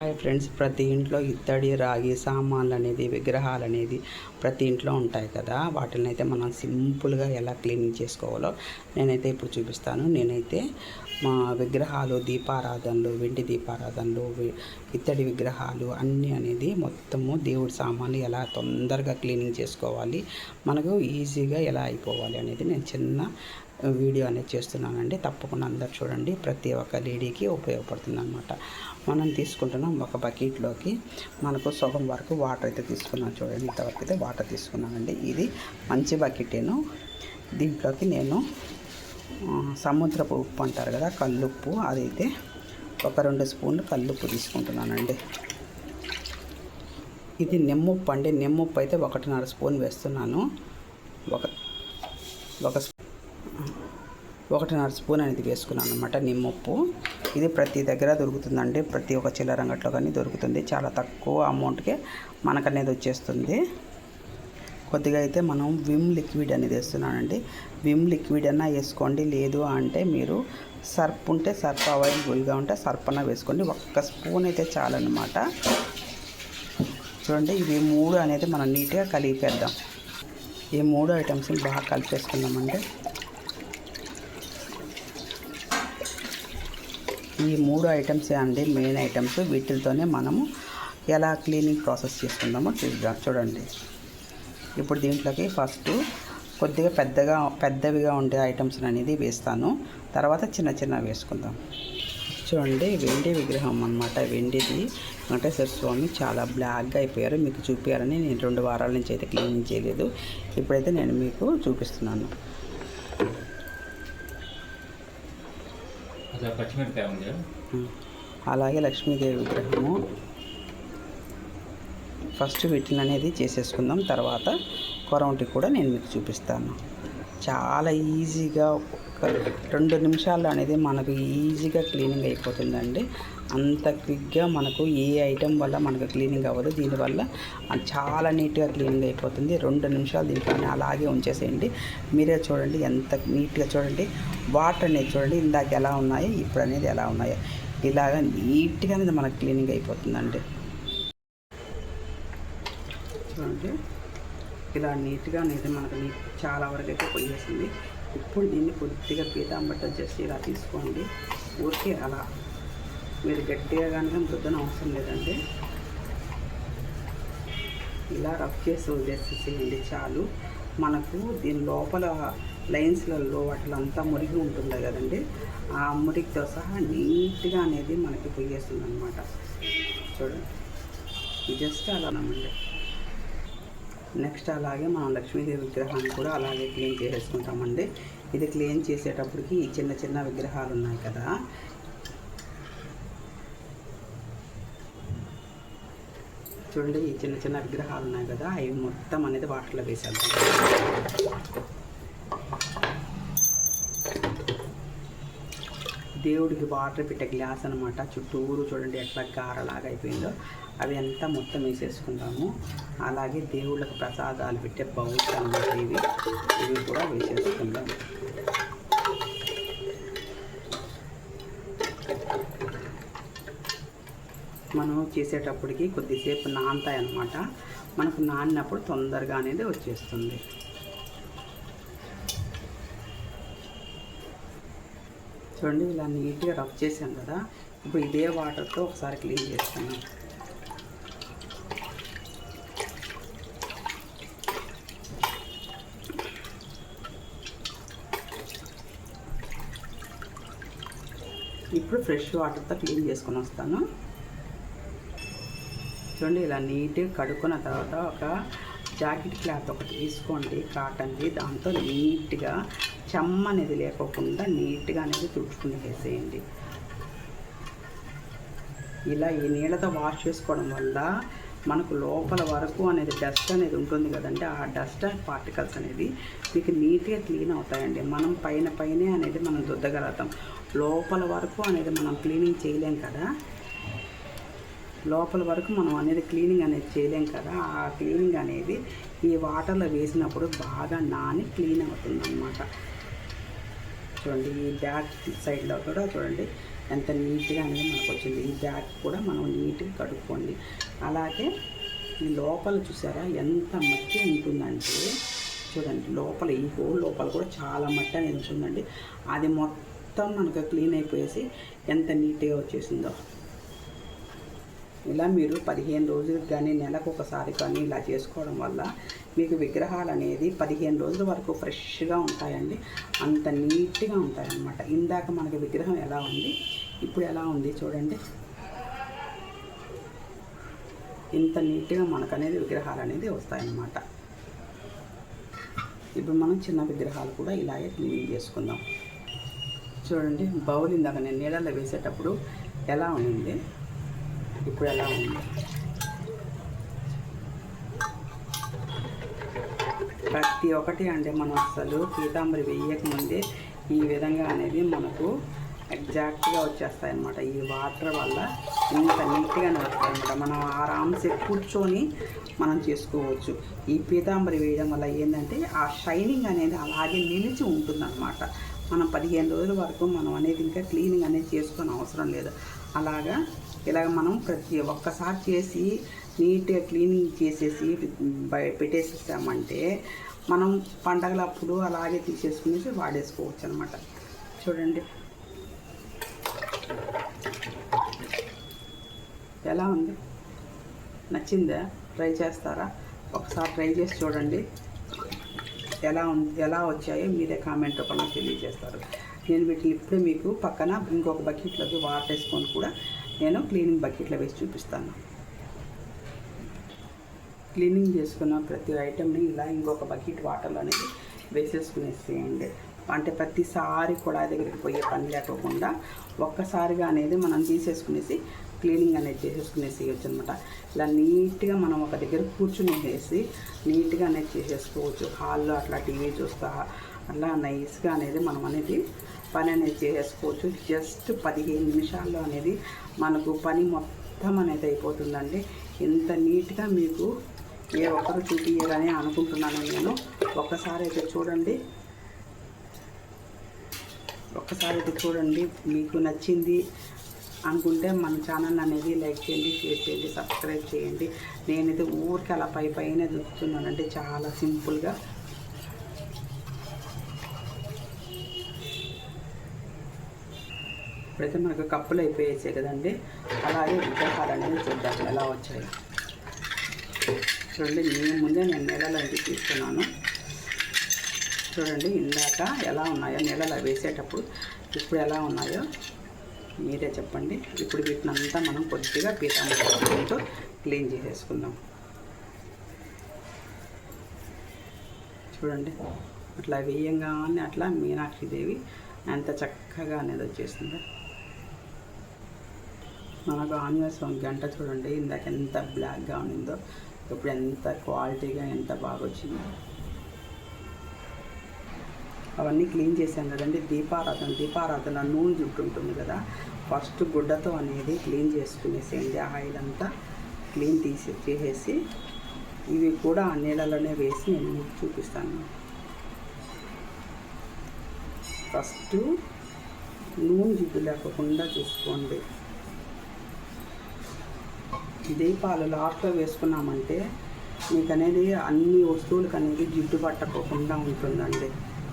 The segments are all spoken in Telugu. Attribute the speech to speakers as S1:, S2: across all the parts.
S1: హాయ్ ఫ్రెండ్స్ ప్రతి ఇంట్లో ఇత్తడి రాగి సామాన్లు అనేది విగ్రహాలు అనేది ప్రతి ఇంట్లో ఉంటాయి కదా. వాటిని అయితే మనం సింపుల్గా ఎలా క్లీనింగ్ చేసుకోవాలో నేనైతే ఇప్పుడు చూపిస్తాను. నేనైతే మా విగ్రహాలు దీపారాధనలు వెండి దీపారాధనలు ఇత్తడి విగ్రహాలు అన్నీ అనేది మొత్తము దేవుడి సామాన్లు ఎలా తొందరగా క్లీనింగ్ చేసుకోవాలి మనకు ఈజీగా ఎలా అయిపోవాలి అనేది నేను చిన్న వీడియో అనేది చేస్తున్నానండి. తప్పకుండా అందరు చూడండి. ప్రతి ఒక్క లేడీకి ఉపయోగపడుతుంది అనమాట మనం తీసుకుంటున్నాం ఒక బకెట్లోకి. మనకు సగం వరకు వాటర్ అయితే తీసుకున్నాను చూడండి. ఇంతవరకు అయితే వాటర్ తీసుకున్నానండి. ఇది మంచి బకెటేను. దీంట్లోకి నేను సముద్రపు ఉప్పు అంటారు కదా కల్లుప్పు. అదైతే ఒక రెండు స్పూన్లు కల్లుప్పు తీసుకుంటున్నానండి. ఇది నిమ్మప్పు అండి. నిమ్మప్పు అయితే ఒకటిన్నర స్పూన్ వేస్తున్నాను. ఒక ఒక ఒకటిన్నర స్పూన్ అనేది వేసుకున్నాను అనమాట నిమ్మప్పు. ఇది ప్రతి దగ్గర దొరుకుతుందండి. ప్రతి ఒక్క చిల్లరంగట్లో కానీ దొరుకుతుంది. చాలా తక్కువ అమౌంట్కే మనకనేది వచ్చేస్తుంది. కొద్దిగా అయితే మనం విమ్ లిక్విడ్ అనేది వేస్తున్నానండి విమ్ లిక్విడ్ అన్నా వేసుకోండి. లేదు అంటే మీరు సర్ప్ ఉంటే సర్ప్ అవైలబుల్గా ఉంటే సర్ప్ అన్న వేసుకోండి. ఒక్క స్పూన్ అయితే చాలన్నమాట చూడండి ఇవి మూడు అనేది మనం నీట్గా కలిపేద్దాం. ఈ మూడు ఐటమ్స్ని బాగా కలిపేసుకుందామండి. ఈ మూడు ఐటమ్సే అండి మెయిన్ ఐటమ్స్. వీటితోనే మనము ఎలా క్లీనింగ్ ప్రాసెస్ చేసుకుందామో చూద్దాం. చూడండి. ఇప్పుడు దీంట్లోకి ఫస్ట్ కొద్దిగా పెద్దగా పెద్దవిగా ఉండే ఐటమ్స్ అనేది వేస్తాను. తర్వాత చిన్న చిన్న వేసుకుందాం. చూడండి వెండి విగ్రహం అన్నమాట. వెండిది వెంకటేశ్వర స్వామి చాలా బ్లాక్గా అయిపోయారు. మీకు చూపించారని నేను రెండు వారాల నుంచి అయితే క్లీనింగ్ చేయలేదు. ఇప్పుడైతే నేను మీకు చూపిస్తున్నాను. అలాగే లక్ష్మీదేవి విగ్రహము. ఫస్ట్ వీటిని అనేది చేసేసుకుందాం. తర్వాత కొరవంటి కూడా నేను మీకు చూపిస్తాను. చాలా ఈజీగా ఒక రెండు నిమిషాల్లో అనేది మనకు ఈజీగా క్లీనింగ్ అయిపోతుందండి. అంత క్విక్గా మనకు ఏ ఐటెం వల్ల మనకు క్లీనింగ్ అవ్వదు. దీనివల్ల చాలా నీట్గా క్లీనింగ్ అయిపోతుంది. రెండు నిమిషాలు దీంట్లోనే అలాగే ఉంచేసేయండి. మీరే చూడండి ఎంత నీట్గా చూడండి. వాటర్ అనేది చూడండి ఇందాక ఎలా ఉన్నాయో ఇప్పుడు అనేది ఎలా ఉన్నాయో. ఇలాగ నీట్గా అనేది మనకు క్లీనింగ్ అయిపోతుందండి. చూడండి ఇలా నీట్గా అనేది మనకు నీట్ చాలా వరకు అయితే పోయేసింది. ఇప్పుడు దీన్ని కొద్దిగా పీతాంబట్ట చేసి ఇలా తీసుకోండి. ఊరికే అలా. మీరు గట్టిగా కానీ రుద్దన అవసరం లేదండి. ఇలా రఫ్ చేసి వదిలేసేసేయండి చాలు. మనకు దీని లోపల లైన్స్లలో వాటిలంతా మురిగి ఉంటుంది కదండి. ఆ మురికితో సహా నీట్గా అనేది మనకి పోయేస్తుంది అనమాట చూడండి. జస్ట్ అలా నమ్మండి నెక్స్ట్ అలాగే మనం లక్ష్మీదేవి విగ్రహాన్ని కూడా అలాగే క్లీన్ చేసేసుకుంటామండి. ఇది క్లీన్ చేసేటప్పటికి ఈ చిన్న చిన్న విగ్రహాలు ఉన్నాయి కదా. చూడండి ఈ చిన్న చిన్న విగ్రహాలు ఉన్నాయి కదా. అవి మొత్తం అనేది వాటర్లో వేసేద్దాం. దేవుడికి వాటర్ పెట్టే గ్లాస్ అనమాట చుట్టూరు చూడండి ఎట్లా గారలాగా అయిపోయిందో. అవి అంతా మొత్తం వేసేసుకుంటాము అలాగే దేవుళ్ళకు ప్రసాదాలు పెట్టే బౌల్స్ అనమాట ఇవి. ఇవి కూడా వేసేసుకుందాము మనం చేసేటప్పటికి కొద్దిసేపు నానతాయి అనమాట మనకు నానినప్పుడు తొందరగా అనేది వచ్చేస్తుంది. చూడండి ఇలా నీట్గా రఫ్ చేసాం కదా. ఇప్పుడు ఇదే వాటర్తో ఒకసారి క్లీన్ చేస్తాను. ఇప్పుడు ఫ్రెష్ వాటర్తో క్లీన్ చేసుకొని వస్తాను. చూడండి ఇలా నీట్గా కడుక్కున్న తర్వాత ఒక జాకెట్ క్లాత్ ఒకటి తీసుకోండి కాటన్ది. దాంతో నీట్గా చెమ్మ అనేది లేకోకుండా నీట్గా అనేది తుడుచుకుని వేసేయండి. ఇలా ఈ నీళ్ళతో వాష్ చేసుకోవడం వల్ల మనకు లోపల వరకు అనేది డస్ట్ అనేది ఉంటుంది కదండి. ఆ డస్ట్ పార్టికల్స్ అనేది మీకు నీట్గా క్లీన్ అవుతాయండి. మనం పైన పైనే అనేది మనం దుద్దగలుగుతాం. లోపల వరకు అనేది మనం క్లీనింగ్ చేయలేం కదా. లోపల వరకు మనం అనేది క్లీనింగ్ అనేది చేయలేం కదా. ఆ క్లీనింగ్ అనేది ఈ వాటర్లో వేసినప్పుడు బాగా నాని క్లీన్ అవుతుంది అన్నమాట చూడండి ఈ బ్యాక్ సైడ్లో కూడా చూడండి ఎంత నీట్గా అనేది మనకు వచ్చింది. ఈ బ్యాక్ కూడా మనం నీట్గా కడుక్కోండి. అలాగే ఈ లోపల చూసారా ఎంత మట్టి ఉంటుందంటే చూడండి లోపల ఈ హోల్ లోపల కూడా చాలా మట్టి అనేది ఉంటుందండి. అది మొత్తం మనకు క్లీన్ అయిపోయేసి ఎంత నీట్గా వచ్చేసిందో. ఇలా మీరు పదిహేను రోజులకు కానీ నెలకు ఒకసారి కానీ ఇలా చేసుకోవడం వల్ల మీకు విగ్రహాలు అనేది పదిహేను రోజుల వరకు ఫ్రెష్గా ఉంటాయండి. అంత నీట్గా ఉంటాయన్నమాట. ఇందాక మనకి విగ్రహం ఎలా ఉంది? ఇప్పుడు ఎలా ఉంది చూడండి. ఇంత నీట్గా మనకు అనేది విగ్రహాలు అనేది వస్తాయన్నమాట. ఇప్పుడు మనం చిన్న విగ్రహాలు కూడా ఇలాగే క్లీన్ చేసుకుందాం. చూడండి బౌల్ ఇందాక నేను నీళ్ళలో వేసేటప్పుడు ఎలా ఉంది ఇప్పుడు ఎలా ఉంది ప్రతి ఒక్కటి అంటే మనం అసలు పీతాంబరి వేయకముందే ఈ విధంగా అనేది మనకు ఎగ్జాక్ట్గా వచ్చేస్తాయి అన్నమాట ఈ వాటర్ వల్ల ఇంత నీట్గానే వస్తాయి అన్నమాట మనం ఆరామ్సే కూర్చొని మనం చేసుకోవచ్చు. ఈ పీతాంబరి వేయడం వల్ల ఏంటంటే ఆ షైనింగ్ అనేది అలాగే నిలిచి ఉంటుందన్నమాట. మనం పదిహేను రోజుల వరకు మనం అనేది ఇంకా క్లీనింగ్ అనేది చేసుకొని అవసరం లేదు. అలాగా ఇలాగ మనం ప్రతి ఒక్కసారి చేసి నీట్గా క్లీనింగ్ చేసేసి పెట్టేసేసామంటే మనం పండగలప్పుడు అలాగే తీసేసుకునేసి వాడేసుకోవచ్చు అనమాట చూడండి. ఎలా ఉంది? నచ్చిందా? ట్రై చేస్తారా? ఒకసారి ట్రై చేసి చూడండి. ఎలా ఉంది ఎలా వచ్చాయో మీరే కామెంట్ రూపంలో తెలియజేస్తారు. నేను వీటిని ఇప్పుడే మీకు పక్కన ఇంకొక బకెట్లోకి వాటర్ వేసుకొని కూడా నేను క్లీనింగ్ బకెట్లో వేసి చూపిస్తాను. క్లీనింగ్ చేసుకున్న ప్రతి ఐటెంని ఇలా ఇంకొక బకెట్ వాటర్లో అనేది వేసేసుకునేసేయండి అంటే ప్రతిసారి కూడా దగ్గరికి పోయే పని లేకోకుండా ఒక్కసారిగా అనేది మనం తీసేసుకునేసి క్లీనింగ్ అనేది చేసేసుకునేసేయచ్చు అనమాట ఇలా నీట్గా మనం ఒక దగ్గర కూర్చునేసి నీట్గా అనేది చేసేసుకోవచ్చు. హాల్లో అట్లా టీవీ చూస్తా అలా నైస్గా అనేది మనం అనేది పని అనేది చేసుకోవచ్చు. జస్ట్ పదిహేను నిమిషాల్లో అనేది మనకు పని మొత్తం అనేది అయిపోతుందండి. ఇంత నీట్గా మీకు ఏ ఒక్కరు చూపించారని అనుకుంటున్నాను నేను. ఒక్కసారి అయితే చూడండి. ఒక్కసారి అయితే చూడండి. మీకు నచ్చింది అనుకుంటే మన ఛానల్ అనేది లైక్ చేయండి షేర్ చేయండి సబ్స్క్రైబ్ చేయండి. నేనైతే ఊరికి అలా పై పైన చూస్తున్నానంటే చాలా సింపుల్గా. ఇప్పుడైతే మనకు కప్పులు అయిపోయేసాయి కదండి. అలాగే విగ్రహాలు అనేది చూద్దాం ఎలా వచ్చాయి. చూడండి నేను ముందే నేను నీళ్ళలో ఇది తీసుకున్నాను. చూడండి ఇందాక ఎలా ఉన్నాయో నీళ్ళలో వేసేటప్పుడు ఇప్పుడు ఎలా ఉన్నాయో మీరే చెప్పండి. ఇప్పుడు వీటినంతా మనం కొద్దిగా పీతాంబరంతో క్లీన్ చేసేసుకుందాం. చూడండి అట్లా వేయంగానే అట్లా మీనాక్షిదేవి ఎంత చక్కగా అనేది వచ్చేసిందో. మనకు ఆంజనేయ స్వామి గంట చూడండి. ఇందాక ఎంత బ్లాక్గా ఉండిందో ఇప్పుడు ఎంత క్వాలిటీగా ఎంత బాగా వచ్చిందో. అవన్నీ క్లీన్ చేశాను కదండి. దీపారాధన దీపారాధన నూనె జుట్టు ఉంటుంది కదా. ఫస్ట్ గుడ్డతో అనేది క్లీన్ చేసుకునేసేయండి. ఆయిల్ అంతా క్లీన్ తీసి చేసేసి ఇవి కూడా ఆ నీళ్ళలోనే వేసి నేను మీకు చూపిస్తాను. ఫస్ట్ నూనె జిడ్డు లేకుండా చూసుకోండి. దీపాలు లాస్ట్లో వేసుకున్నామంటే మీకు అనేది అన్ని వస్తువులకు అనేది జిడ్డు పట్టకోకుండా ఉంటుందండి.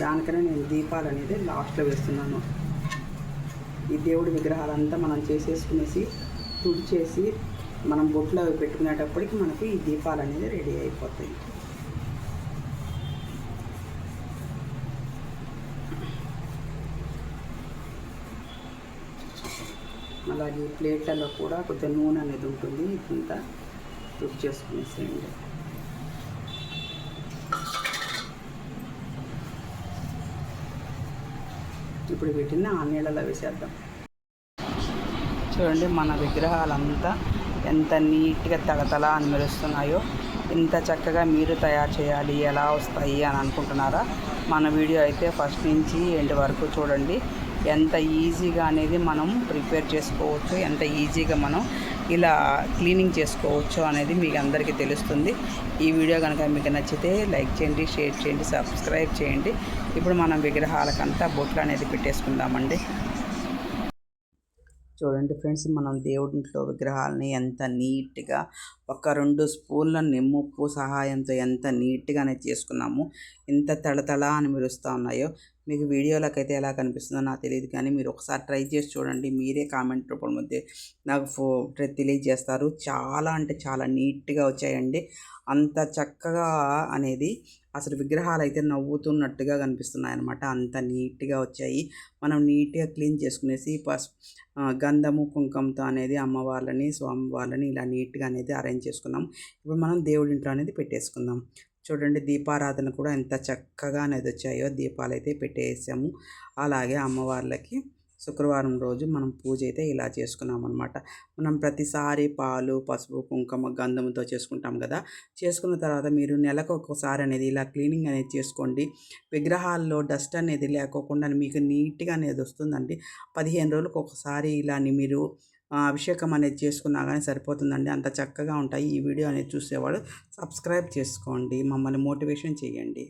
S1: దానికనే నేను దీపాలు అనేది లాస్ట్లో వేస్తున్నాను. ఈ దేవుడి విగ్రహాలంతా మనం చేసేసుకునేసి తుడిచేసి మనం బొట్లో అవి పెట్టుకునేటప్పటికి మనకి ఈ దీపాలు అనేది రెడీ అయిపోతాయి. అలాగే ప్లేట్లలో కూడా కొంచెం నూనె అనేది ఉంటుంది. ఇదంతా తుడి చేసుకునేసేయండి. ఇప్పుడు వీటిని ఆ నీళ్ళలో వేసేద్దాం. చూడండి మన విగ్రహాలంతా ఎంత నీట్గా తగతల అని మెరుస్తున్నాయో ఇంత చక్కగా మీరు తయారు చేయాలి ఎలా వస్తాయి అని అనుకుంటున్నారా? మన వీడియో అయితే ఫస్ట్ నుంచి ఎండ్ వరకు చూడండి. ఎంత ఈజీగా అనేది మనం ప్రిపేర్ చేసుకోవచ్చు ఎంత ఈజీగా మనం ఇలా క్లీనింగ్ చేసుకోవచ్చు అనేది మీకు అందరికీ తెలుస్తుంది. ఈ వీడియో కనుక మీకు నచ్చితే లైక్ చేయండి షేర్ చేయండి సబ్స్క్రైబ్ చేయండి. ఇప్పుడు మనం విగ్రహాలకంతా బొట్లు అనేది పెట్టేసుకుందామండి. చూడండి ఫ్రెండ్స్ మనం దేవుడింట్లో విగ్రహాలని ఎంత నీట్గా ఒక రెండు స్పూన్ల నిమ్ముప్పు సహాయంతో ఎంత నీట్గానే చేసుకున్నాము. ఎంత తడతళ అని మెరుస్తూ ఉన్నాయో మీకు వీడియోలోకి అయితే ఎలా కనిపిస్తుందో నాకు తెలియదు కానీ మీరు ఒకసారి ట్రై చేసి చూడండి. మీరే కామెంట్ రూపంలో నాకు ఫో తెలియజేస్తారు. చాలా అంటే చాలా నీట్గా వచ్చాయండి. అంత చక్కగా అనేది అసలు విగ్రహాలు అయితే నవ్వుతున్నట్టుగా కనిపిస్తున్నాయి అనమాట అంత నీట్గా వచ్చాయి. మనం నీట్గా క్లీన్ చేసుకునేసి పస్ గంధము కుంకుమతో అనేది అమ్మవార్లని స్వామివార్లని ఇలా నీట్గా అనేది అరేంజ్ చేసుకున్నాం. ఇప్పుడు మనం దేవుడి ఇంట్లో అనేది పెట్టేసుకుందాం. చూడండి దీపారాధన కూడా ఎంత చక్కగా అనేది వచ్చాయో దీపాలు అయితే పెట్టేసాము. అలాగే అమ్మవార్లకి శుక్రవారం రోజు మనం పూజ అయితే ఇలా చేసుకున్నాం అనమాట మనం ప్రతిసారి పాలు పసుపు కుంకుమ గంధంతో చేసుకుంటాం కదా. చేసుకున్న తర్వాత మీరు నెలకు ఒక్కసారి అనేది ఇలా క్లీనింగ్ అనేది చేసుకోండి. విగ్రహాల్లో డస్ట్ అనేది లేకోకుండా మీకు నీట్గా అనేది వస్తుందండి. పదిహేను రోజులకు ఒకసారి ఇలా మీరు అభిషేకం అనేది చేసుకున్నా కానీ సరిపోతుందండి. అంత చక్కగా ఉంటాయి ఈ వీడియో అనేది చూసేవాడు సబ్స్క్రైబ్ చేసుకోండి. మమ్మల్ని మోటివేషన్ చేయండి.